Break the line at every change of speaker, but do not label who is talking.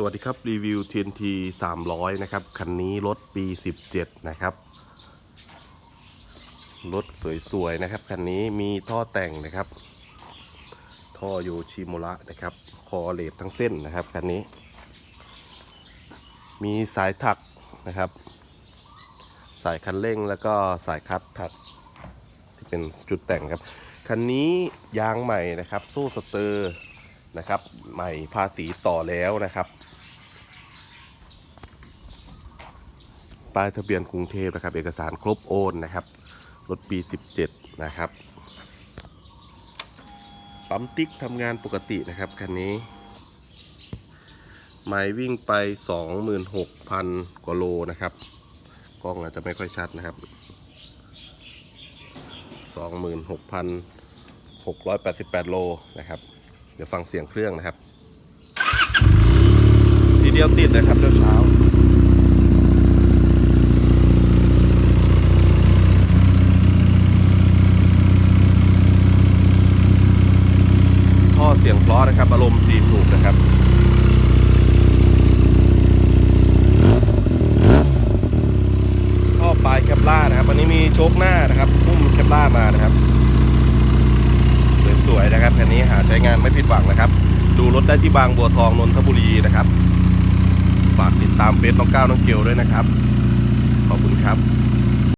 สวัสดีครับ รีวิว TNT 300 นะครับ คันนี้รถปี 17 นะครับ รถสวย ๆ นะครับ คันนี้มีท่อแต่งนะครับ ท่อโยชิโมระนะครับ คอเลดทั้งเส้นนะครับ คันนี้ มีสายถักนะครับ สายคันเร่งแล้วก็สายคัดถัก ที่เป็นจุดแต่งครับ คันนี้ยางใหม่นะครับโซ่สเตอร์ นะครับใหม่ภาษีต่อแล้วนะครับป้ายทะเบียนกรุงเทพนะครับ เอกสารครบโอนนะครับรถปี 17 นะครับปั๊มติ๊กทำงานปกตินะครับคันนี้ไมล์วิ่งไป 26,000 กว่าโลนะครับ กล้องอาจจะไม่ค่อยชัดนะครับ 26,688 โลนะครับ เดี๋ยวฟังเสียงเครื่องนะครับ ทีเดียวติดนะครับเช้าเช้าท่อเสียงเพราะนะครับอารมณ์สีสูบนะครับท่อปลายแคปล่านะครับอันนี้มีโชคหน้านะครับ พุ่มแคปล่ามานะครับ สวยๆนะครับคันนี้หา ใช้งานไม่ผิดหวังนะครับ ดูรถได้ที่บางบัวทองนนทบุรีนะครับฝากติดตามเฟซน้องก้าวน้องเกียวด้วยนะครับ ขอบคุณครับ